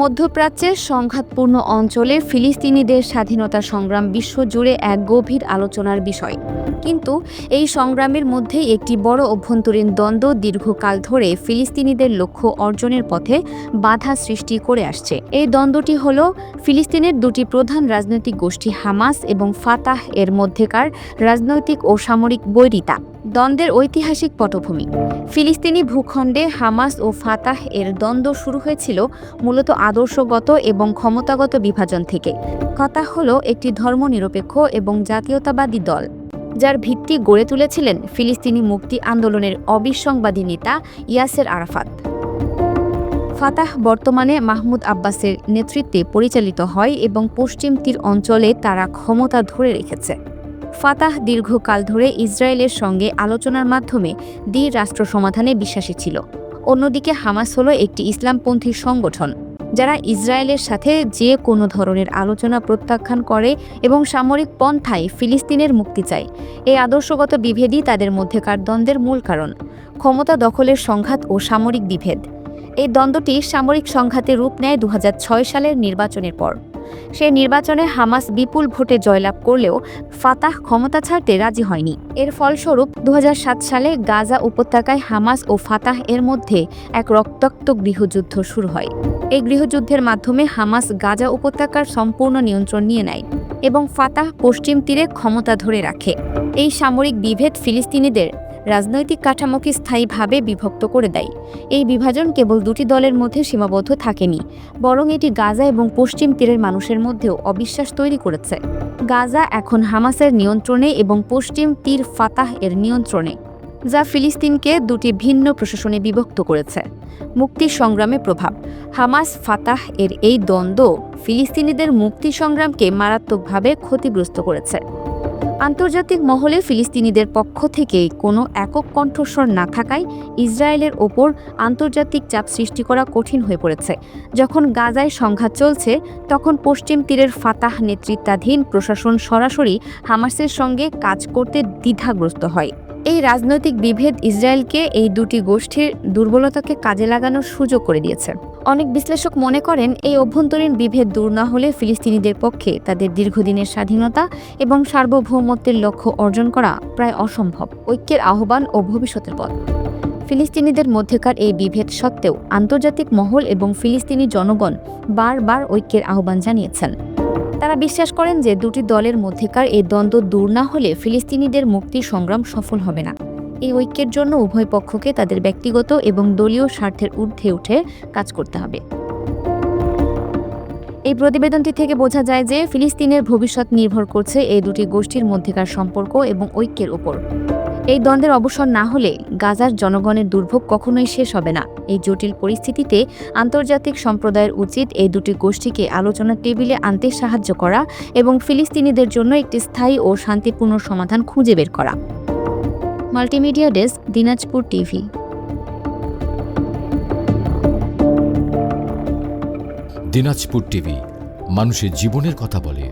মধ্যপ্রাচ্যের সংঘাতপূর্ণ অঞ্চলে ফিলিস্তিনিদের স্বাধীনতা সংগ্রাম বিশ্বজুড়ে এক গভীর আলোচনার বিষয়। কিন্তু এই সংগ্রামের মধ্যে একটি বড় অভ্যন্তরীণ দ্বন্দ্ব দীর্ঘকাল ধরে ফিলিস্তিনিদের লক্ষ্য অর্জনের পথে বাধা সৃষ্টি করে আসছে। এই দ্বন্দ্বটি হল ফিলিস্তিনের দুটি প্রধান রাজনৈতিক গোষ্ঠী হামাস এবং ফাতাহ এর মধ্যেকার রাজনৈতিক ও সামরিক বৈরিতা। দ্বন্দ্বের ঐতিহাসিক পটভূমি। ফিলিস্তিনি ভূখণ্ডে হামাস ও ফাতাহ এর দ্বন্দ্ব শুরু হয়েছিল মূলত আদর্শগত এবং ক্ষমতাগত বিভাজন থেকে। ফাতাহ হল একটি ধর্মনিরপেক্ষ এবং জাতীয়তাবাদী দল, যার ভিত্তি গড়ে তুলেছিলেন ফিলিস্তিনি মুক্তি আন্দোলনের অবিসংবাদী নেতা ইয়াসের আরাফাত। ফাতাহ বর্তমানে মাহমুদ আব্বাসের নেতৃত্বে পরিচালিত হয় এবং পশ্চিম তীর অঞ্চলে তারা ক্ষমতা ধরে রেখেছে। ফাতাহ দীর্ঘকাল ধরে ইসরায়েলের সঙ্গে আলোচনার মাধ্যমে দ্বি রাষ্ট্র সমাধানে বিশ্বাসী ছিল। অন্যদিকে হামাস হলো একটি ইসলামপন্থী সংগঠন, যারা ইসরায়েলের সাথে যে কোনো ধরনের আলোচনা প্রত্যাখ্যান করে এবং সামরিক পন্থায় ফিলিস্তিনের মুক্তি চায়। এই আদর্শগত বিভেদই তাদের মধ্যেকার দ্বন্দ্বের মূল কারণ, ক্ষমতা দখলের সংঘাত ও সামরিক বিভেদ। এই দ্বন্দ্বটি সামরিক সংঘাতে রূপ নেয় দু হাজার ছয় সালের নির্বাচনের পর। সে নির্বাচনে হামাস বিপুল ভোটে জয়লাভ করলেও ফাতাহ ক্ষমতা ছাড়তে রাজি হয়নি। এর ফলস্বরূপ দু হাজার সাত সালে গাজা উপত্যকায় হামাস ও ফাতাহ এর মধ্যে এক রক্তাক্ত গৃহযুদ্ধ শুরু হয়। এই গৃহযুদ্ধের মাধ্যমে হামাস গাজা উপত্যকার সম্পূর্ণ নিয়ন্ত্রণ নিয়ে নেয় এবং ফাতাহ পশ্চিম তীরে ক্ষমতা ধরে রাখে। এই সামরিক বিভেদ ফিলিস্তিনিদের রাজনৈতিক কাঠামোকে স্থায়ীভাবে বিভক্ত করে দেয়। এই বিভাজন কেবল দুটি দলের মধ্যে সীমাবদ্ধ থাকেনি, বরং এটি গাজা এবং পশ্চিম তীরের মানুষের মধ্যেও অবিশ্বাস তৈরি করেছে। গাজা এখন হামাসের নিয়ন্ত্রণে এবং পশ্চিম তীর ফাতাহ এর নিয়ন্ত্রণে, যা ফিলিস্তিনকে দুটি ভিন্ন প্রশাসনে বিভক্ত করেছে। মুক্তি সংগ্রামে প্রভাব। হামাস ফাতাহ এর এই দ্বন্দ্ব ফিলিস্তিনিদের মুক্তি সংগ্রামকে মারাত্মকভাবে ক্ষতিগ্রস্ত করেছে। আন্তর্জাতিক মহলে ফিলিস্তিনিদের পক্ষ থেকে কোনো একক কণ্ঠস্বর না থাকায় ইসরায়েলের ওপর আন্তর্জাতিক চাপ সৃষ্টি করা কঠিন হয়ে পড়েছে। যখন গাজায় সংঘাত চলছে, তখন পশ্চিম তীরের ফাতাহ নেতৃত্বাধীন প্রশাসন সরাসরি হামাসের সঙ্গে কাজ করতে দ্বিধাগ্রস্ত হয়। এই রাজনৈতিক বিভেদ ইসরায়েলকে এই দুটি গোষ্ঠীর দুর্বলতাকে কাজে লাগানোর সুযোগ করে দিয়েছে। অনেক বিশ্লেষক মনে করেন, এই অভ্যন্তরীণ বিভেদ দূর না হলে ফিলিস্তিনিদের পক্ষে তাদের দীর্ঘদিনের স্বাধীনতা এবং সার্বভৌমত্বের লক্ষ্য অর্জন করা প্রায় অসম্ভব, ঐক্যের আহ্বান ও ভবিষ্যতের পথ। ফিলিস্তিনিদের মধ্যেকার এই বিভেদ সত্ত্বেও আন্তর্জাতিক মহল এবং ফিলিস্তিনি জনগণ বারবার ঐক্যের আহ্বান জানিয়েছেন। তারা বিশ্বাস করেন যে দুটি দলের মধ্যেকার এই দ্বন্দ্ব দূর না হলে ফিলিস্তিনিদের মুক্তি সংগ্রাম সফল হবে না। এই ঐক্যের জন্য উভয় পক্ষকে তাদের ব্যক্তিগত এবং দলীয় স্বার্থের ঊর্ধ্বে উঠে কাজ করতে হবে। এই প্রতিবেদনটি থেকে বোঝা যায় যে ফিলিস্তিনের ভবিষ্যৎ নির্ভর করছে এই দুটি গোষ্ঠীর মধ্যেকার সম্পর্ক এবং ঐক্যের উপর। এই দ্বন্দ্বের অবসর না হলে গাজার জনগণের দুর্ভোগ কখনোই শেষ হবে না। এই জটিল পরিস্থিতিতে আন্তর্জাতিক সম্প্রদায়ের উচিত এই দুটি গোষ্ঠীকে আলোচনার টেবিলে আনতে সাহায্য করা এবং ফিলিস্তিনিদের জন্য একটি স্থায়ী ও শান্তিপূর্ণ সমাধান খুঁজে বের করা। Multimedia desk, Dinajpur TV. Dinajpur TV, মানুষের জীবনের কথা বলে।